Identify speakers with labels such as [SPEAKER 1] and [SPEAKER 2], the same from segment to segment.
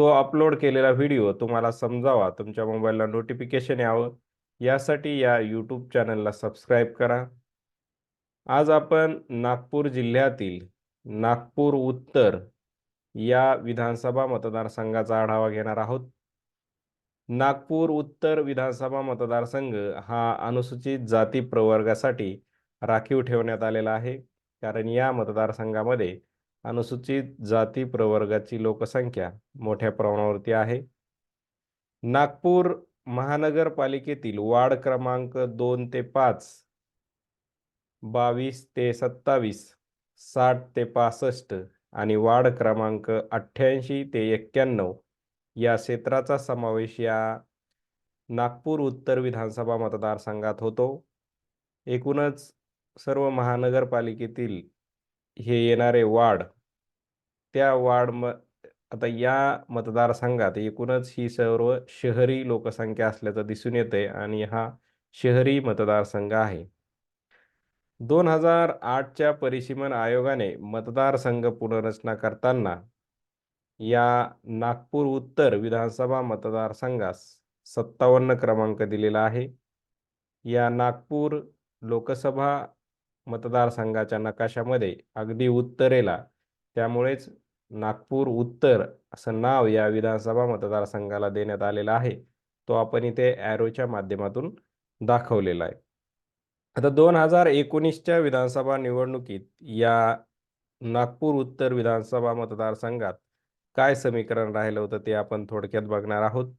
[SPEAKER 1] तो अपलोड केलेला व्हिडिओ तुम्हाला समजावा, तुमच्या मोबाईलला नोटिफिकेशन यावं, यासाठी या यूट्यूब चॅनलला सबस्क्राईब करा. आज आपण नागपूर जिल्ह्यातील नागपूर उत्तर या विधानसभा मतदारसंघाचा आढावा घेणार आहोत. नागपूर उत्तर विधानसभा मतदारसंघ हा अनुसूचित जाती प्रवर्गासाठी राखीव ठेवण्यात आलेला आहे. कारण या मतदारसंघामध्ये अनुसूचित जाती प्रवर्गाची लोकसंख्या मोठ्या प्रमाणावरती आहे. नागपूर महानगरपालिकेतील वार्ड क्रमांक दोन ते पाच, बावीस ते सत्तावीस, साठ ते पासष्ट आणि वार्ड क्रमांक अठ्ठ्याऐंशी ते एक्क्याण्णव या क्षेत्राचा समावेश या नागपूर उत्तर विधानसभा मतदारसंघात होतो. एकूणच सर्व महानगरपालिकेतील हे येणारे वार्ड, त्या वार्ड म आता या मतदारसंघात एकूणच ही सर्व शहरी लोकसंख्या असल्याचं दिसून येतंय आणि हा शहरी मतदारसंघ आहे. दोन हजार आठच्या परिसीमन आयोगाने मतदारसंघ पुनर्रचना करताना या नागपूर उत्तर विधानसभा मतदारसंघास सत्तावन्न क्रमांक दिलेला आहे. या नागपूर लोकसभा मतदारसंघाच्या नकाशामध्ये अगदी उत्तरेला त्यामुळेच नागपूर उत्तर असं नाव या विधानसभा मतदारसंघाला देण्यात आलेलं आहे. तो आपण इथे ॲरोच्या माध्यमातून दाखवलेला आहे. आता दोन हजार एकोणीसच्या विधानसभा निवडणुकीत या नागपूर उत्तर विधानसभा मतदारसंघात काय समीकरण राहिलं होतं ते आपण थोडक्यात बघणार आहोत.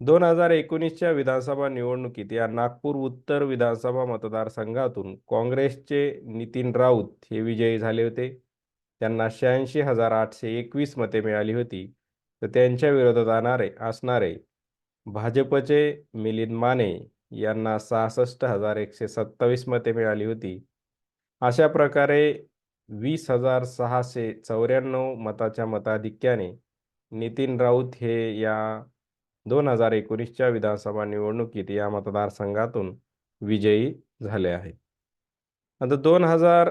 [SPEAKER 1] दोन हजार एकोणीसच्या विधानसभा निवडणुकीत या नागपूर उत्तर विधानसभा मतदारसंघातून काँग्रेसचे नितीन राऊत हे विजयी झाले होते. त्यांना शहाऐंशी हजार आठशे एकवीस मते मिळाली होती. तर त्यांच्या विरोधात आणणारे असणारे भाजपचे मिलिंद माने यांना सहासष्ट हजार एकशे सत्तावीस मते मिळाली होती. अशा प्रकारे वीस हजार सहाशे चौऱ्याण्णव मताच्या मताधिक्याने नितीन राऊत हे या दोन हजार एकोणीसच्या विधानसभा निवडणुकीत या मतदारसंघातून विजयी झाले आहेत. आता दोन हजार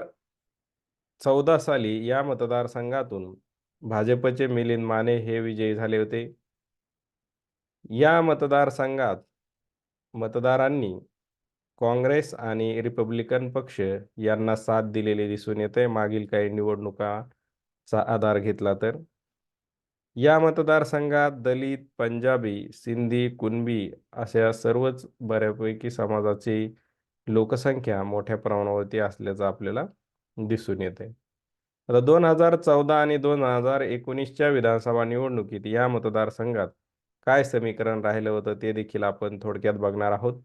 [SPEAKER 1] चौदा साली या मतदारसंघातून भाजपचे मिलिंद माने हे विजयी झाले होते. या मतदारसंघात मतदारांनी काँग्रेस आणि रिपब्लिकन पक्ष यांना साथ दिलेली दिसून येते मागील काही निवडणुकाचा आधार घेतला तर. या मतदारसंघात दलित, पंजाबी, सिंधी, कुणबी अशा सर्वच बऱ्यापैकी समाजाची लोकसंख्या मोठ्या प्रमाणावरती असल्याचं आपल्याला दिसून येते. आता दोन हजार चौदा आणि दोन हजार एकोणीसच्या विधानसभा निवडणुकीत या मतदारसंघात काय समीकरण राहिलं होतं ते देखील आपण थोडक्यात बघणार आहोत.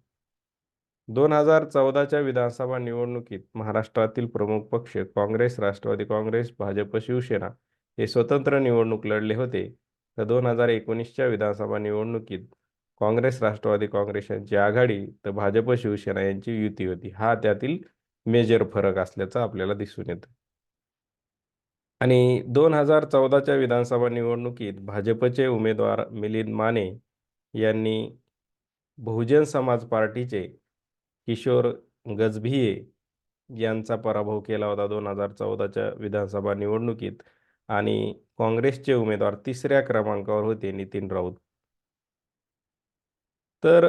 [SPEAKER 1] दोन हजार चौदाच्या विधानसभा निवडणुकीत महाराष्ट्रातील प्रमुख पक्ष काँग्रेस, राष्ट्रवादी काँग्रेस, भाजप, शिवसेना हे स्वतंत्र निवडणूक लढले होते. तर दोन हजार एकोणीसच्या विधानसभा निवडणुकीत काँग्रेस, राष्ट्रवादी काँग्रेस यांची आघाडी तर भाजप, शिवसेना यांची युती होती. हा त्यातील मेजर फरक असल्याचं आपल्याला दिसून येतं. आणि दोन हजार चौदाच्या विधानसभा निवडणुकीत भाजपचे उमेदवार मिलिंद माने यांनी बहुजन समाज पार्टीचे किशोर गजभिये यांचा पराभव केला होता दोन हजार चौदाच्या विधानसभा निवडणुकीत आणि काँग्रेसचे उमेदवार तिसऱ्या क्रमांकावर होते नितीन राऊत. तर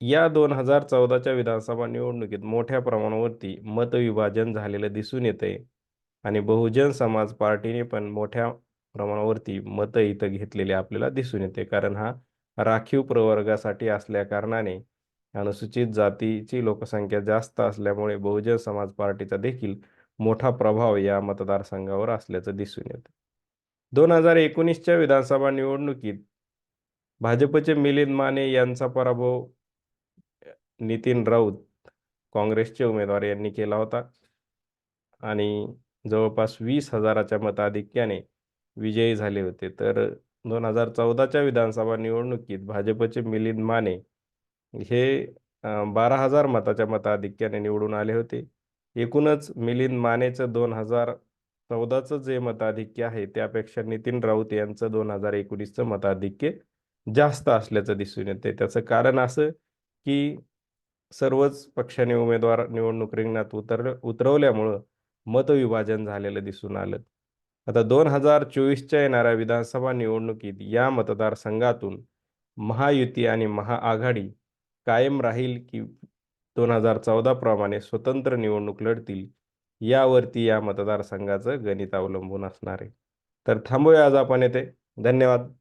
[SPEAKER 1] या दोन हजार चौदाच्या विधानसभा निवडणुकीत मोठ्या प्रमाणावरती मतविभाजन झालेलं दिसून येते आणि बहुजन समाज पार्टीने पण मोठ्या प्रमाणावरती मतं इथं घेतलेले आपल्याला दिसून येते. कारण हा राखीव प्रवर्गासाठी असल्याकारणाने अनुसूचित जातीची लोकसंख्या जास्त असल्यामुळे बहुजन समाज पार्टीचा देखील मोठा प्रभाव या मतदारसंघावर असल्याचं दिसून येतं. दोन हजार एकोणीसच्या विधानसभा निवडणुकीत भाजपचे मिलिंद माने यांचा पराभव नितीन राऊत काँग्रेसचे उमेदवार यांनी केला होता आणि जवळपास वीस हजाराच्या मताधिक्याने विजयी झाले होते. तर दोन हजार चौदाच्या विधानसभा निवडणुकीत भाजपचे मिलिंद माने हे बारा हजार मताच्या मताधिक्याने निवडून आले होते एकूणच मिलिंद मानेचं दोन हजार चौदाचं जे मताधिक्य आहे त्यापेक्षा नितीन राऊत यांचं दोन हजार एकोणीसचं मताधिक्य जास्त असल्याचं दिसून येते त्याचं कारण असं की सर्वच पक्षाने उमेदवार निवडणूक रिंगणात उतर उतरवल्यामुळं मतविभाजन झालेलं दिसून आलं. आता दोन हजार चोवीसच्या येणाऱ्या विधानसभा निवडणुकीत या मतदारसंघातून महायुती आणि महाआघाडी कायम राहील की दोन हजार चौदा प्रमाणे स्वतंत्र निवडणूक लढतील यावरती या मतदारसंघाचं गणित अवलंबून असणार आहे. तर थांबूया आज आपण येथे. धन्यवाद.